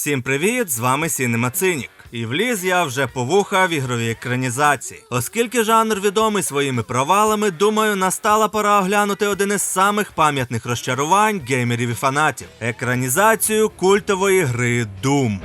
Всім привіт! З вами Сінемацинік. І вліз я вже по вуха в ігровій екранізації. Оскільки жанр відомий своїми провалами, думаю, настала пора оглянути один із самих пам'ятних розчарувань геймерів і фанатів екранізацію культової гри Doom.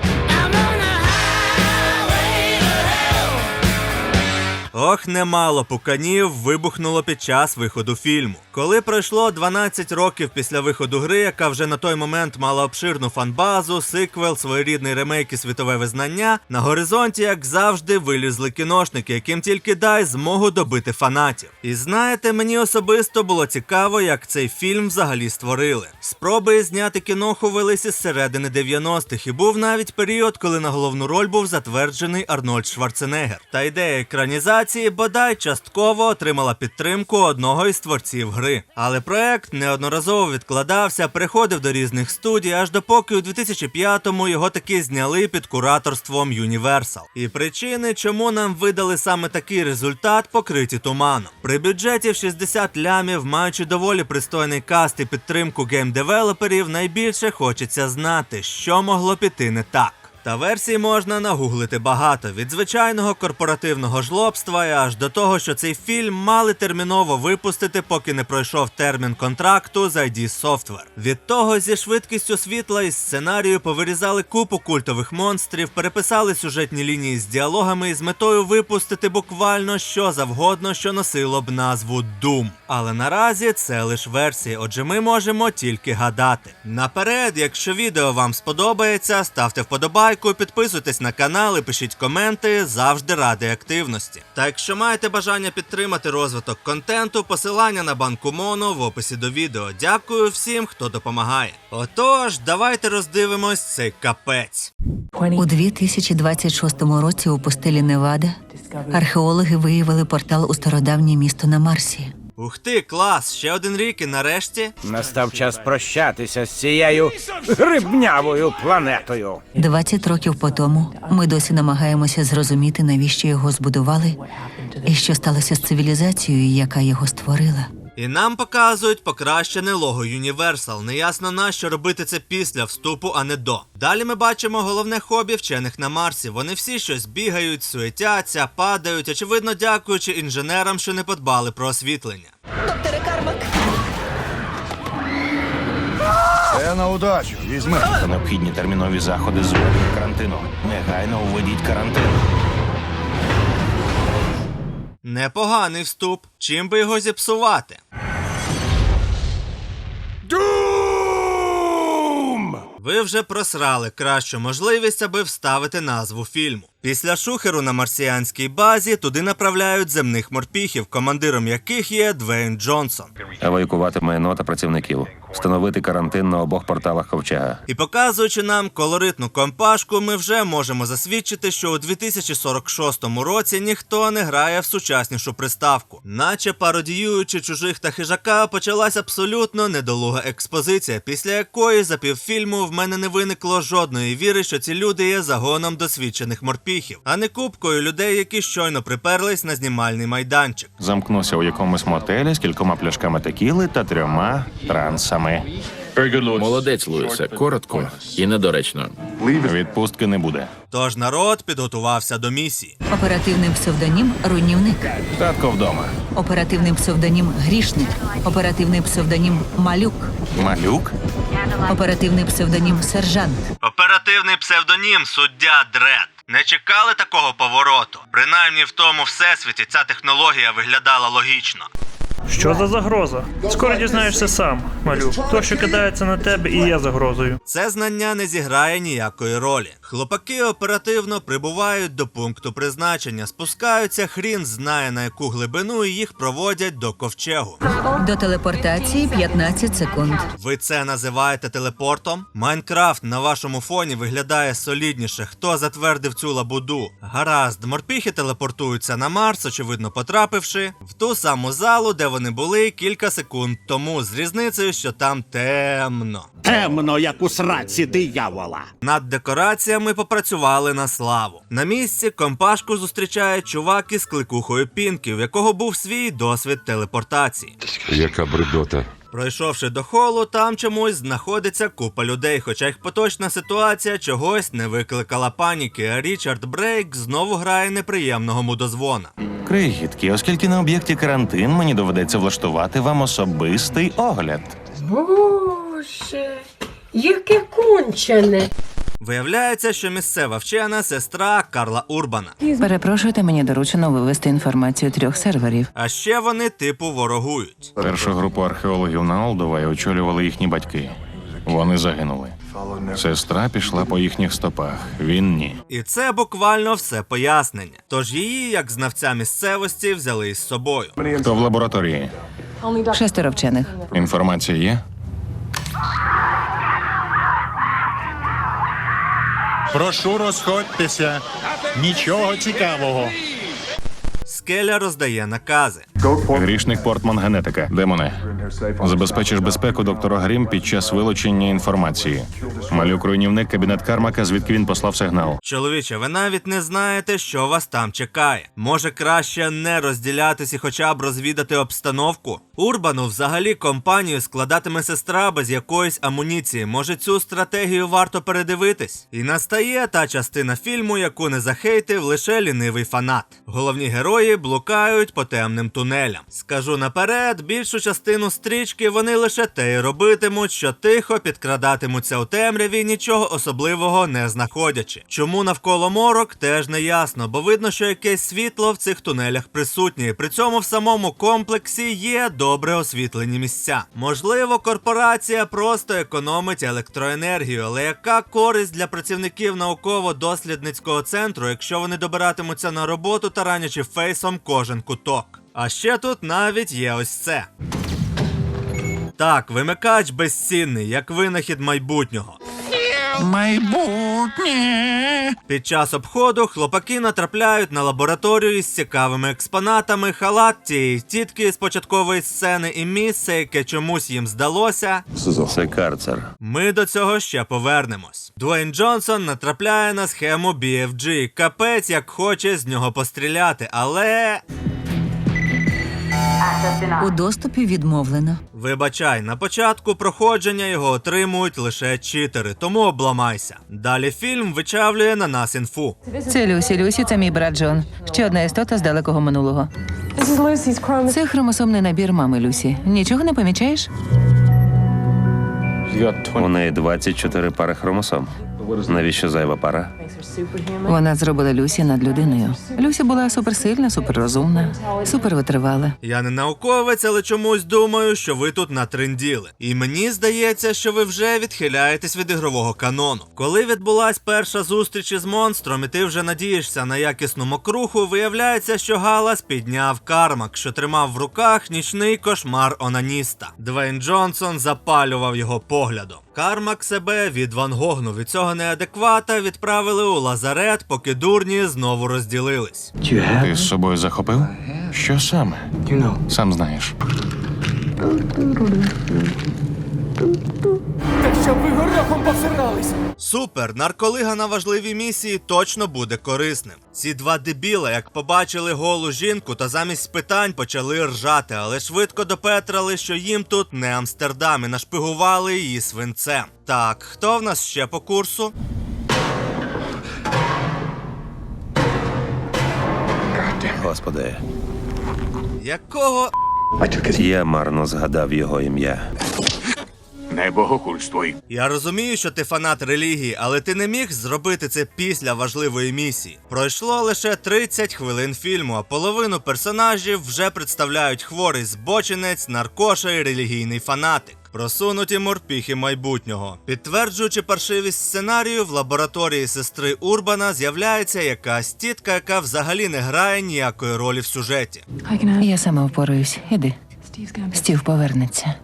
Ох, немало пуканів вибухнуло під час виходу фільму. Коли пройшло 12 років після виходу гри, яка вже на той момент мала обширну фанбазу, сиквел, своєрідний ремейк і світове визнання, на горизонті, як завжди, вилізли кіношники, яким тільки дай змогу добити фанатів. І знаєте, мені особисто було цікаво, як цей фільм взагалі створили. Спроби зняти кіноху велися з середини 90-х, і був навіть період, коли на головну роль був затверджений Арнольд Шварценеггер. Та ідея екранізації бодай частково отримала підтримку одного із творців гри. Але проект неодноразово відкладався, переходив до різних студій, аж допоки у 2005-му його таки зняли під кураторством Universal. І причини, чому нам видали саме такий результат, покриті туманом. При бюджеті в 60 лямів, маючи доволі пристойний каст і підтримку геймдевелоперів, найбільше хочеться знати, що могло піти не так. Та версій можна нагуглити багато від звичайного корпоративного жлобства і аж до того, що цей фільм мали терміново випустити, поки не пройшов термін контракту з ID Software. Від того зі швидкістю світла із сценарію повирізали купу культових монстрів, переписали сюжетні лінії з діалогами із метою випустити буквально що завгодно, що носило б назву Doom. Але наразі це лише версії, отже, ми можемо тільки гадати. Наперед, якщо відео вам сподобається, ставте вподобайку, підписуйтесь на канал і пишіть коменти, завжди ради активності. Та якщо маєте бажання підтримати розвиток контенту, посилання на банку Моно в описі до відео. Дякую всім, хто допомагає. Отож, давайте роздивимось цей капець. У 2026 році у пустелі Невада археологи виявили портал у стародавнє місто на Марсі. Ух ти, клас! Ще один рік і нарешті. Настав час прощатися з цією грибнявою планетою. 20 років по тому ми досі намагаємося зрозуміти, навіщо його збудували, і що сталося з цивілізацією, яка його створила. І нам показують покращене лого Universal. Неясно на що робити це після вступу, а не до. Далі ми бачимо головне хобі вчених на Марсі. Вони всі щось бігають, суетяться, падають, очевидно, дякуючи інженерам, що не подбали про освітлення. Докторе Кармак! Це на удачу. Візьми. Необхідні термінові заходи з карантину. Негайно введіть карантин. Непоганий вступ. Чим би його зіпсувати? Doom! Ви вже просрали кращу можливість, аби вставити назву фільму. Після шухеру на марсіанській базі туди направляють земних морпіхів, командиром яких є Двейн Джонсон. Евакувати майно та працівників, встановити карантин на обох порталах ковчега. І показуючи нам колоритну компашку, ми вже можемо засвідчити, що у 2046 році ніхто не грає в сучаснішу приставку. Наче пародіюючи чужих та хижака, почалась абсолютно недолуга експозиція, після якої за півфільму в мене не виникло жодної віри, що ці люди є загоном досвідчених морпіхів, а не купкою людей, які щойно приперлись на знімальний майданчик. Замкнувся у якомусь мотелі з кількома пляшками текіли та трьома трансами. Молодець, Луїсе, коротко і недоречно. Відпустки не буде. Тож народ підготувався до місії. Оперативний псевдонім руйнівник, Татко вдома. оперативний псевдонім грішник, оперативний псевдонім малюк, Малюк? оперативний псевдонім сержант. Оперативний псевдонім суддя Дред. Не чекали такого повороту. Принаймні в тому всесвіті ця технологія виглядала логічно. Що за загроза? Скоро дізнаєшся сам, малюк. То, що кидається на тебе, і є загрозою. Це знання не зіграє ніякої ролі. Хлопаки оперативно прибувають до пункту призначення, спускаються, хрін знає на яку глибину і їх проводять до ковчегу. До телепортації 15 секунд. Ви це називаєте телепортом? Майнкрафт на вашому фоні виглядає солідніше. Хто затвердив цю лабуду? Гаразд, морпіхи телепортуються на Марс, очевидно потрапивши в ту саму залу, де вони були кілька секунд тому, з різницею, що там темно. Темно, як у сраці диявола. Над декораціями попрацювали на славу. На місці компашку зустрічає чувак із кликухою в якого був свій досвід телепортації. Яка бредота. Пройшовши до холу, там чомусь знаходиться купа людей, хоча їх поточна ситуація чогось не викликала паніки, а Річард Брейк знову грає неприємного мудозвона. Крихітки, оскільки на об'єкті карантин, мені доведеться влаштувати вам особистий огляд. Боже, яке кончене. Виявляється, що місцева вчена сестра Карла Урбана. Перепрошуйте, мені доручено вивести інформацію трьох серверів. А ще вони типу ворогують. Першу групу археологів на Олдовай очолювали їхні батьки. Вони загинули. Сестра пішла по їхніх стопах. Він ні. І це буквально все пояснення. Тож її, як знавця місцевості, взяли із собою. Хто в лабораторії? Шестеро вчених. Інформація є? Прошу розходьтеся. Нічого цікавого. Скеля роздає накази. Грішник Портман генетика. Демоне. Забезпечиш безпеку доктора Грім під час вилучення інформації. Малюк руйнівник кабінет Кармака, звідки він послав сигнал. Чоловіче, ви навіть не знаєте, що вас там чекає. Може краще не розділятись і хоча б розвідати обстановку? Урбану взагалі компанію складатиме сестра без якоїсь амуніції. Може цю стратегію варто передивитись? І настає та частина фільму, яку не захейтив лише лінивий фанат. Головні герої блукають по темним тунелям. Скажу наперед, більшу частину стрічки вони лише те й робитимуть, що тихо підкрадатимуться у темряві, нічого особливого не знаходячи. Чому навколо морок, теж не ясно, бо видно, що якесь світло в цих тунелях присутнє. При цьому в самому комплексі є добре освітлені місця. Можливо, корпорація просто економить електроенергію, але яка користь для працівників науково-дослідницького центру, якщо вони добиратимуться на роботу таранячи фейсом кожен куток? А ще тут навіть є ось це. Так, вимикач безцінний, як винахід майбутнього. Майбутнє. Під час обходу хлопаки натрапляють на лабораторію з цікавими експонатами, халат тієї тітки з початкової сцени і місце, яке чомусь їм здалося. Це карцер. Ми до цього ще повернемось. Дуейн Джонсон натрапляє на схему BFG. Капець як хоче з нього постріляти, але. У доступі відмовлено. Вибачай, на початку проходження його отримують лише читери, тому обламайся. Далі фільм вичавлює на нас інфу. Це Люсі. Люсі це мій брат Джон. Ще одна істота з далекого минулого. Це хромосомний набір мами Люсі. Нічого не помічаєш? У неї 24 пари хромосом. Навіщо зайва пара? Вона зробила Люсі над людиною. Люсі була суперсильна, суперрозумна, супервитривала. Я не науковець, але чомусь думаю, що ви тут натренділи. І мені здається, що ви вже відхиляєтесь від ігрового канону. Коли відбулась перша зустріч із монстром, і ти вже надієшся на якісну мокруху, виявляється, що Галас підняв кармак, що тримав в руках нічний кошмар онаніста. Двейн Джонсон запалював його поглядом. Кармак себе від відвангогнув від цього неадеквата відправили у лазарет, поки дурні знову розділились. Ти з собою захопив? Що саме? Сам знаєш. Супер! Нарколига на важливій місії точно буде корисним. Ці два дебіла, як побачили голу жінку, то замість питань почали ржати, але швидко допетрали, що їм тут не Амстердам і нашпигували її свинцем. Так, хто в нас ще по курсу? Господи, Якого я марно згадав його ім'я. Не богохульствуй. Я розумію, що ти фанат релігії, але ти не міг зробити це після важливої місії. Пройшло лише 30 хвилин фільму, а половину персонажів вже представляють хворий збочинець, наркоша і релігійний фанатик. Просунуті морпіхи майбутнього. Підтверджуючи паршивість сценарію, в лабораторії сестри Урбана з'являється якась тітка, яка взагалі не грає ніякої ролі в сюжеті. Я сама впораюсь. Іди. Стів повернеться.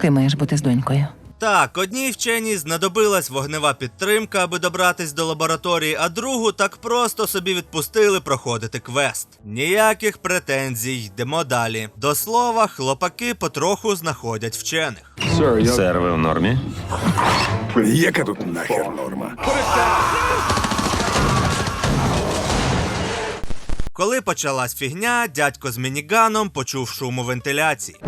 Ти маєш бути з донькою. Так, одній вченій знадобилась вогнева підтримка, аби добратись до лабораторії, а другу так просто собі відпустили проходити квест. Ніяких претензій, йдемо далі. До слова, хлопаки потроху знаходять вчених. Сер, ви в нормі? Яка тут нахер норма? Коли почалась фігня, дядько з мініганом почув шум у вентиляції.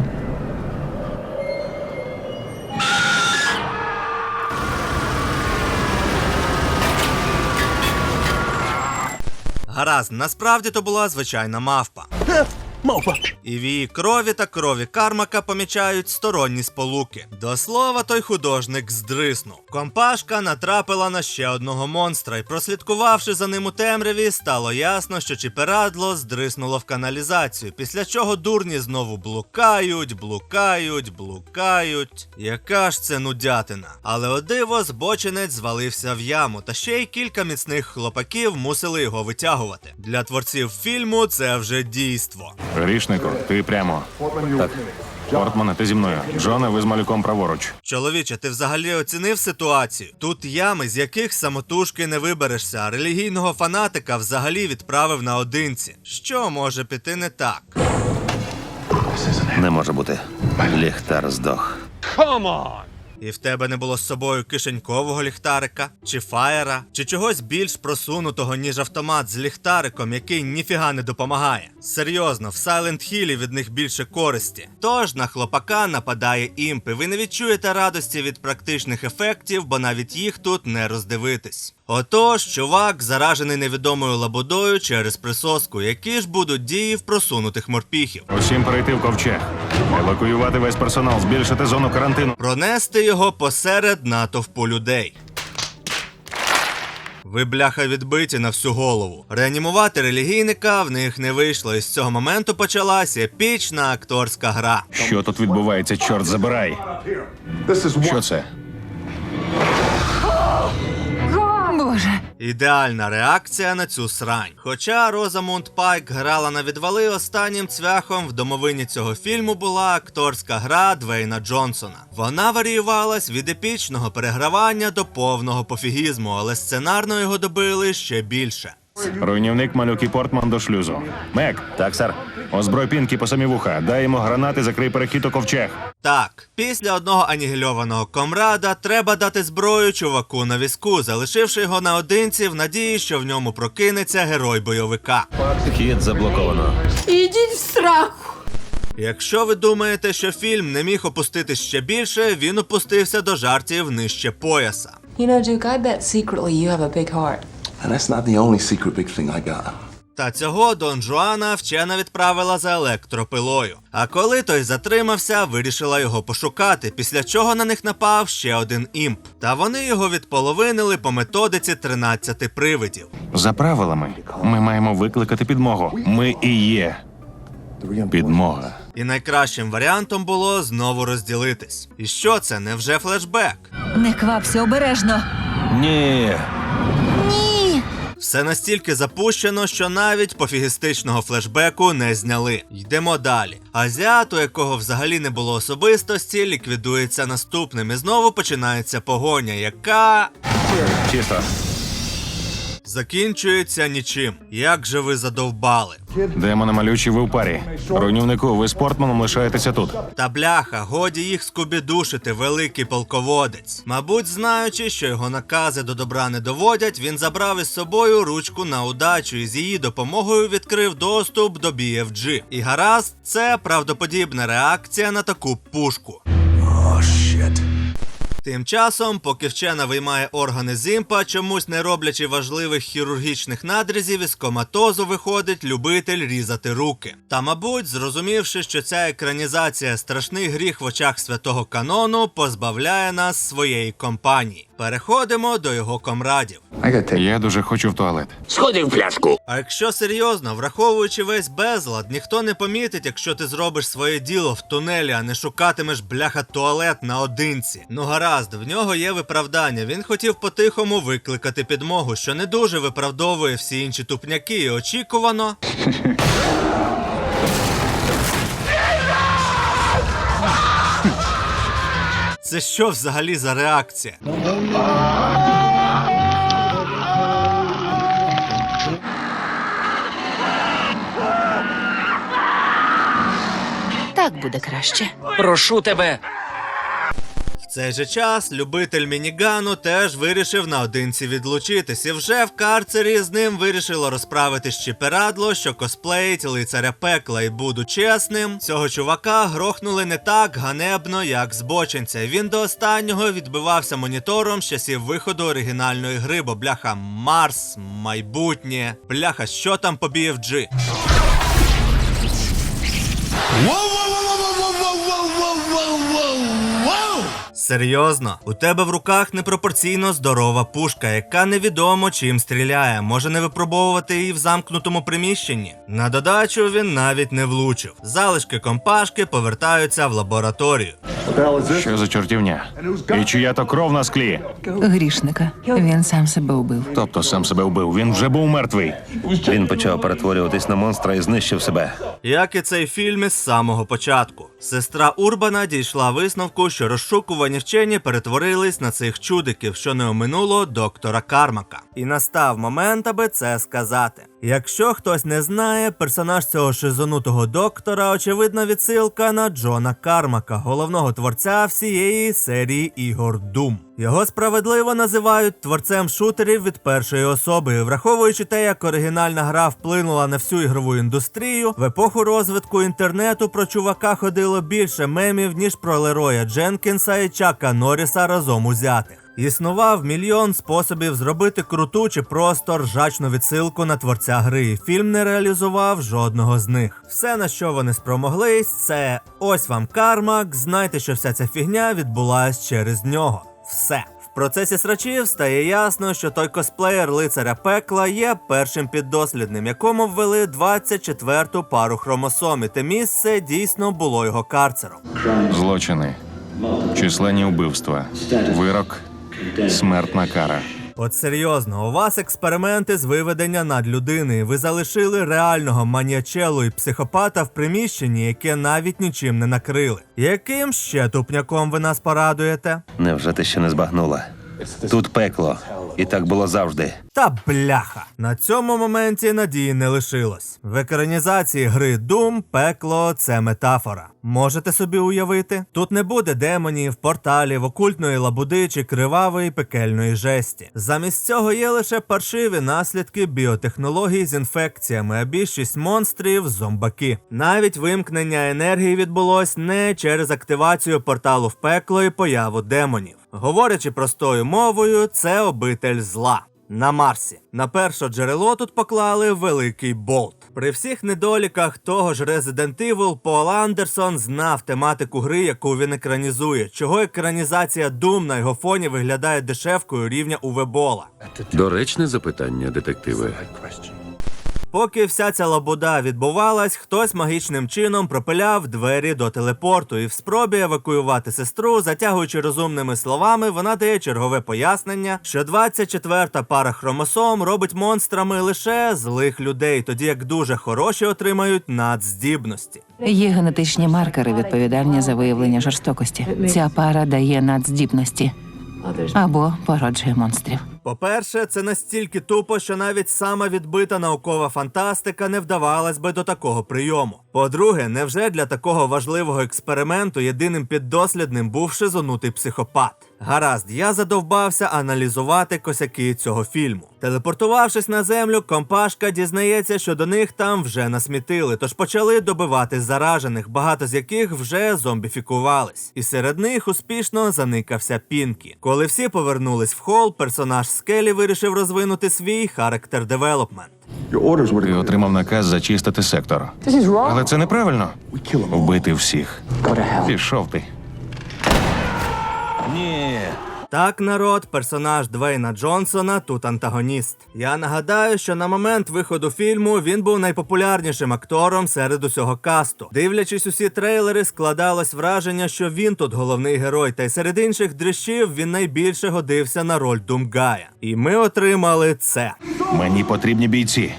Гаразд, насправді то була звичайна мавпа. Мавпа. І в її крові та крові Кармака помічають сторонні сполуки. До слова, той художник здриснув. Компашка натрапила на ще одного монстра, і прослідкувавши за ним у темряві, стало ясно, що чіперадло здриснуло в каналізацію. Після чого дурні знову блукають, блукають, блукають. Яка ж це нудятина? Але о диво, збочинець звалився в яму, та ще й кілька міцних хлопаків мусили його витягувати. Для творців фільму це вже дійство. Грішнику, ти прямо. Так. Портмане, ти зі мною. Джоне, ви з малюком праворуч. Чоловіче, ти взагалі оцінив ситуацію? Тут ями, з яких самотужки не виберешся, а релігійного фанатика взагалі відправив наодинці. Що може піти не так? Не може бути. Ліхтар здох. І в тебе не було з собою кишенькового ліхтарика, чи фаєра, чи чогось більш просунутого, ніж автомат з ліхтариком, який ніфіга не допомагає. Серйозно, в Silent Hill від них більше користі. Тож на хлопака нападає імп, і ви не відчуєте радості від практичних ефектів, бо навіть їх тут не роздивитись. Отож, чувак заражений невідомою лабудою через присоску, які ж будуть дії в просунутих морпіхів. Усім перейти в ковчег. Евакуювати весь персонал, збільшити зону карантину. Пронести його посеред натовпу людей. Ви бляха відбиті на всю голову. Реанімувати релігійника в них не вийшло, і з цього моменту почалася епічна акторська гра. Що тут відбувається, чорт забирай. Що це? Боже, Ідеальна реакція на цю срань. Хоча Розамунд Пайк грала на відвали останнім цвяхом в домовині цього фільму була акторська гра Двейна Джонсона. Вона варіювалась від епічного перегравання до повного пофігізму, але сценарно його добили ще більше. Руйнівник малюк і Портман до шлюзу. Мек, Так, сер. озброй пінки по самі вуха. Дай йому гранати, закрий перехід у ковчег. Так, після одного анігільованого комрада треба дати зброю чуваку на візку, залишивши його наодинці в надії, що в ньому прокинеться герой бойовика. Хід заблоковано. Ідіть в сраку. Якщо ви думаєте, що фільм не міг опуститись ще більше, він опустився до жартів нижче пояса. You know, Duke, I bet secretly you have a big heart. And that's not the only secret big thing I got. Та цього Дон Жуана вчена відправила за електропилою. А коли той затримався, вирішила його пошукати, після чого на них напав ще один імп. Та вони його відполовинили по методиці 13 привидів. За правилами, ми маємо викликати підмогу. Ми і є підмога. І найкращим варіантом було знову розділитись. І що це, невже флешбек? Не квапся обережно. Ні. Все настільки запущено, що навіть пофігістичного флешбеку не зняли. Йдемо далі. Азіат, у якого взагалі не було особистості, ліквідується наступним. І знову починається погоня, яка Чисто. Закінчується нічим. Як же ви задовбали? Демони малючі, ви в парі. Руйнівнику, ви з Портманом лишаєтеся тут. Та бляха, годі їх скубідушити, великий полководець. Мабуть, знаючи, що його накази до добра не доводять, він забрав із собою ручку на удачу і з її допомогою відкрив доступ до BFG. І гаразд, це правдоподібна реакція на таку пушку. Тим часом, поки вчена виймає органи зімпа, чомусь не роблячи важливих хірургічних надрізів, із коматозу виходить любитель різати руки. Та, мабуть, зрозумівши, що ця екранізація страшний гріх в очах святого канону, позбавляє нас своєї компанії. Переходимо до його комрадів. Я дуже хочу в туалет. Сходи в пляшку. А якщо серйозно, враховуючи весь безлад, ніхто не помітить, якщо ти зробиш своє діло в тунелі, а не шукатимеш бляха туалет наодинці. Ну гаразд, в нього є виправдання. Він хотів по-тихому викликати підмогу, що не дуже виправдовує всі інші тупняки, і очікувано. Це що взагалі за реакція? так буде краще. Прошу тебе. Цей же час любитель мінігану теж вирішив наодинці відлучитись, вже в карцері з ним вирішило розправити щеперадло, що косплеїть лицаря пекла. І буду чесним, цього чувака грохнули не так ганебно, як збочинця. Він до останнього відбивався монітором з часів виходу оригінальної гри, бо бляха Марс, майбутнє. Бляха, що там по BFG? Серйозно, у тебе в руках непропорційно здорова пушка, яка невідомо чим стріляє, може не випробовувати її в замкнутому приміщенні. На додачу він навіть не влучив. Залишки компашки повертаються в лабораторію. Що за чортівня? І чия то кров на склі? Грішника. Він сам себе убив. Тобто сам себе вбив. Він вже був мертвий. Він почав перетворюватись на монстра і знищив себе. Як і цей фільм із самого початку. Сестра Урбана дійшла висновку, що розшукувані вчені перетворились на цих чудиків, що не оминуло доктора Кармака. І настав момент, аби це сказати. Якщо хтось не знає, персонаж цього шизонутого доктора, очевидна відсилка на Джона Кармака, головного творця всієї серії ігор Doom. Його справедливо називають творцем шутерів від першої особи, враховуючи те, як оригінальна гра вплинула на всю ігрову індустрію, в епоху розвитку інтернету про чувака ходило більше мемів, ніж про Лероя Дженкінса і Чака Норріса разом узятих. Існував мільйон способів зробити круту чи просто ржачну відсилку на творця гри. Фільм не реалізував жодного з них. Все, на що вони спромоглись, це ось вам кармак. Знайте, що вся ця фігня відбулась через нього. Все. В процесі срачів стає ясно, що той косплеєр лицаря пекла є першим піддослідним, якому ввели 24-ту пару хромосом, і те місце дійсно було його карцером. Злочини, численні вбивства, вирок, смертна кара. От серйозно, у вас експерименти з виведення надлюдини. Ви залишили реального маніачелу і психопата в приміщенні, яке навіть нічим не накрили. Яким ще тупняком ви нас порадуєте? Невже ти ще не збагнула? Тут пекло, і так було завжди. Та бляха! На цьому моменті надії не лишилось. В екранізації гри Doom пекло це метафора. Можете собі уявити? Тут не буде демонів, порталів, окультної лабуди чи кривавої пекельної жесті. Замість цього є лише паршиві наслідки біотехнологій з інфекціями, а більшість монстрів зомбаки. Навіть вимкнення енергії відбулось не через активацію порталу в пекло і появу демонів. Говорячи простою мовою, це обитель зла. На Марсі. На перше джерело тут поклали великий болт. При всіх недоліках того ж Resident Evil Пол Андерсон знав тематику гри, яку він екранізує, чого екранізація Doom на його фоні виглядає дешевкою рівня Увебола. Доречне запитання, детективи. Поки вся ця лабуда відбувалась, хтось магічним чином пропиляв двері до телепорту, і в спробі евакуювати сестру, затягуючи розумними словами, вона дає чергове пояснення, що 24-та пара хромосом робить монстрами лише злих людей, тоді як дуже хороші отримають надздібності. Є генетичні маркери, відповідальні за виявлення жорстокості. Ця пара дає надздібності або породжує монстрів. По-перше, це настільки тупо, що навіть сама відбита наукова фантастика не вдавалась би до такого прийому. По-друге, невже для такого важливого експерименту єдиним піддослідним був шизонутий психопат? Гаразд, я задовбався аналізувати косяки цього фільму. Телепортувавшись на землю, компашка дізнається, що до них там вже насмітили, тож почали добивати заражених, багато з яких вже зомбіфікувались. І серед них успішно заникався Пінкі. Коли всі повернулись в хол, персонаж Скелі вирішив розвинути свій характер девелопмент. Ти отримав наказ зачистити сектор. Але це неправильно. Вбити всіх. Пішов ти. Так, народ, персонаж Двейна Джонсона тут антагоніст. Я нагадаю, що на момент виходу фільму він був найпопулярнішим актором серед усього касту. Дивлячись усі трейлери, складалось враження, що він тут головний герой, та й серед інших дрищів він найбільше годився на роль Думгая. І ми отримали це. Мені потрібні бійці.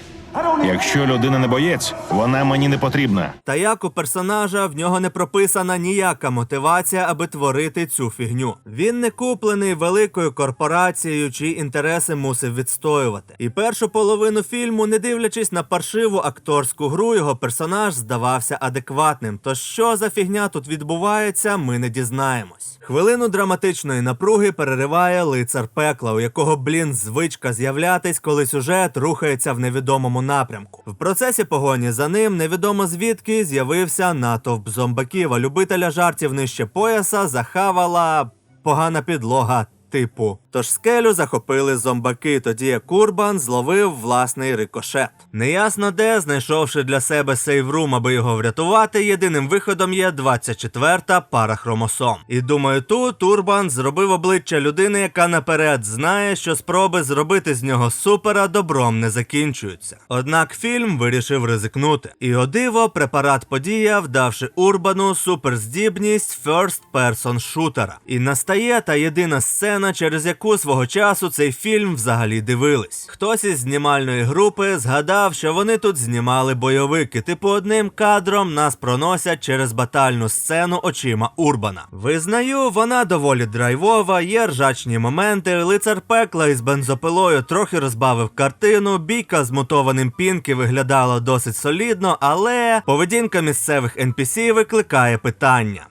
Якщо людина не боєць, вона мені не потрібна. Та як у персонажа в нього не прописана ніяка мотивація, аби творити цю фігню. Він не куплений великою корпорацією, чиї інтереси мусив відстоювати. І першу половину фільму, не дивлячись на паршиву акторську гру, його персонаж здавався адекватним. То що за фігня тут відбувається, ми не дізнаємось. Хвилину драматичної напруги перериває лицар пекла, у якого, блін, звичка з'являтись, коли сюжет рухається в невідомому напрямку. В процесі погоні за ним невідомо звідки з'явився натовп зомбаків, а любителя жартів нижче пояса захавала погана підлога. Типу, тож скелю захопили зомбаки, тоді як Курбан зловив власний рикошет. Неясно де, знайшовши для себе сейврум, аби його врятувати, єдиним виходом є 24-та пара хромосом. І думаю, тут Урбан зробив обличчя людини, яка наперед знає, що спроби зробити з нього супера добром не закінчуються. Однак фільм вирішив ризикнути. І о диво, препарат подіяв, давши Урбану суперздібність first person шутера. І настає та єдина сцена, через яку свого часу цей фільм взагалі дивились. Хтось із знімальної групи згадав, що вони тут знімали бойовики, типу одним кадром нас проносять через батальну сцену очима Урбана. Визнаю, вона доволі драйвова, є ржачні моменти. Лицар пекла із бензопилою трохи розбавив картину. Бійка з мутованим пінки виглядала досить солідно, але поведінка місцевих NPC викликає питання.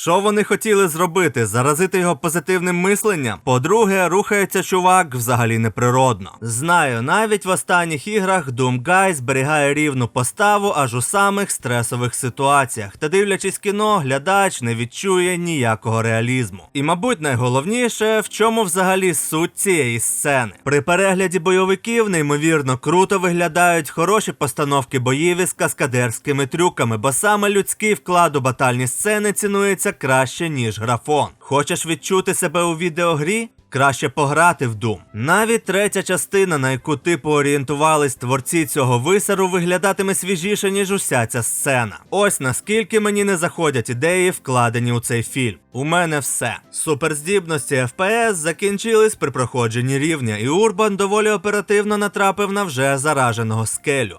Що вони хотіли зробити? Заразити його позитивним мисленням? По-друге, рухається чувак взагалі неприродно. Знаю, навіть в останніх іграх Doom Guy зберігає рівну поставу аж у самих стресових ситуаціях. Та дивлячись кіно, глядач не відчує ніякого реалізму. І, мабуть, найголовніше, в чому взагалі суть цієї сцени. При перегляді бойовиків неймовірно круто виглядають хороші постановки боїв із каскадерськими трюками, бо саме людський вклад у батальні сцени цінується краще, ніж графон. Хочеш відчути себе у відеогрі? Краще пограти в Doom. Навіть третя частина, на яку типу орієнтувались творці цього висеру, виглядатиме свіжіше, ніж уся ця сцена. Ось наскільки мені не заходять ідеї, вкладені у цей фільм. У мене все. Суперздібності FPS закінчились при проходженні рівня, і Урбан доволі оперативно натрапив на вже зараженого скелю.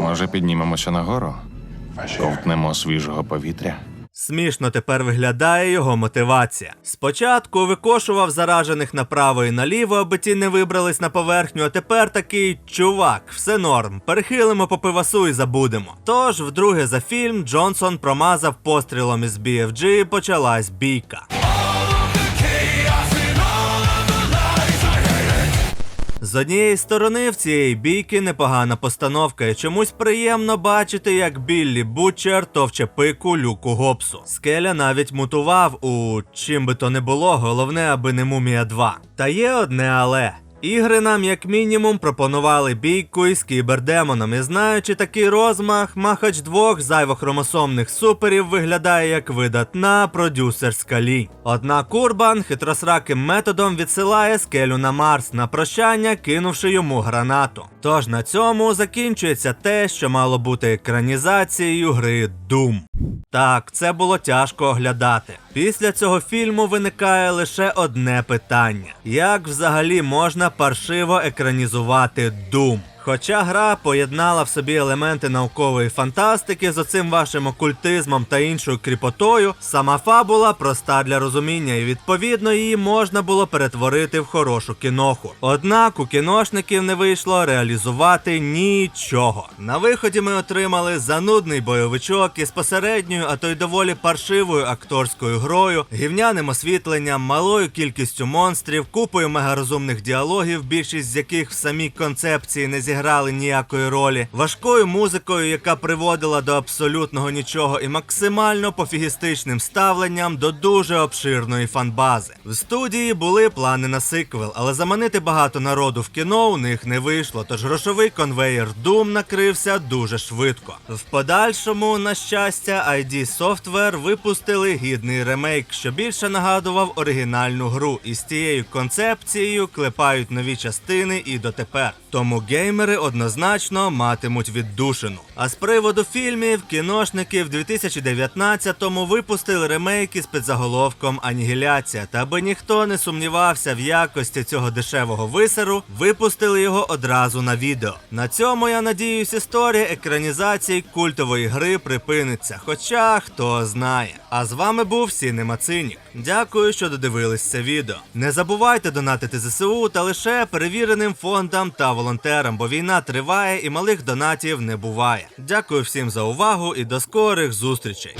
Може, піднімемося нагору? Ковтнемо свіжого повітря. Смішно тепер виглядає його мотивація. Спочатку викошував заражених направо і наліво, аби ті не вибрались на поверхню, а тепер такий чувак, все норм. Перехилимо по пивасу і забудемо. Тож, вдруге за фільм Джонсон промазав пострілом із BFG і почалась бійка. З однієї сторони, в цієї бійки непогана постановка, і чомусь приємно бачити, як Біллі Бутчер товче пику люку гопсу. Скеля навіть мутував у чим би то не було, головне, аби не мумія 2. Та є одне але. Ігри нам, як мінімум, пропонували бійку із кібердемоном, і знаючи такий розмах, махач двох зайвохромосомних суперів виглядає як видатна продюсерська лінь. Однак Урбан хитросраким методом відсилає скелю на Марс на прощання, кинувши йому гранату. Тож на цьому закінчується те, що мало бути екранізацією гри Doom. Так, це було тяжко оглядати. Після цього фільму виникає лише одне питання: як взагалі можна паршиво екранізувати Doom? Хоча гра поєднала в собі елементи наукової фантастики з оцим вашим окультизмом та іншою кріпотою, сама фабула проста для розуміння, і відповідно її можна було перетворити в хорошу кіноху. Однак у кіношників не вийшло реалізувати нічого. На виході ми отримали занудний бойовичок із посередньою, а то й доволі паршивою акторською грою, гівняним освітленням, малою кількістю монстрів, купою мегарозумних діалогів, більшість з яких в самій концепції не зіграли ніякої ролі, важкою музикою, яка приводила до абсолютного нічого, і максимально пофігістичним ставленням до дуже обширної фанбази. В студії були плани на сиквел, але заманити багато народу в кіно у них не вийшло, тож грошовий конвеєр Doom накрився дуже швидко. В подальшому, на щастя, ID Software випустили гідний ремейк, що більше нагадував оригінальну гру, і з тією концепцією клепають нові частини і дотепер. Тому геймери однозначно матимуть віддушину. А з приводу фільмів, кіношники в 2019-му випустили ремейки з підзаголовком Анігіляція. Та аби ніхто не сумнівався в якості цього дешевого висеру, випустили його одразу на відео. На цьому я надіюсь, історія екранізації культової гри припиниться. Хоча хто знає. А з вами був Сінема Цинік. Дякую, що додивились це відео. Не забувайте донатити ЗСУ та лише перевіреним фондам та волонтерам, бо війна триває і малих донатів не буває. Дякую всім за увагу і до скорих зустрічей.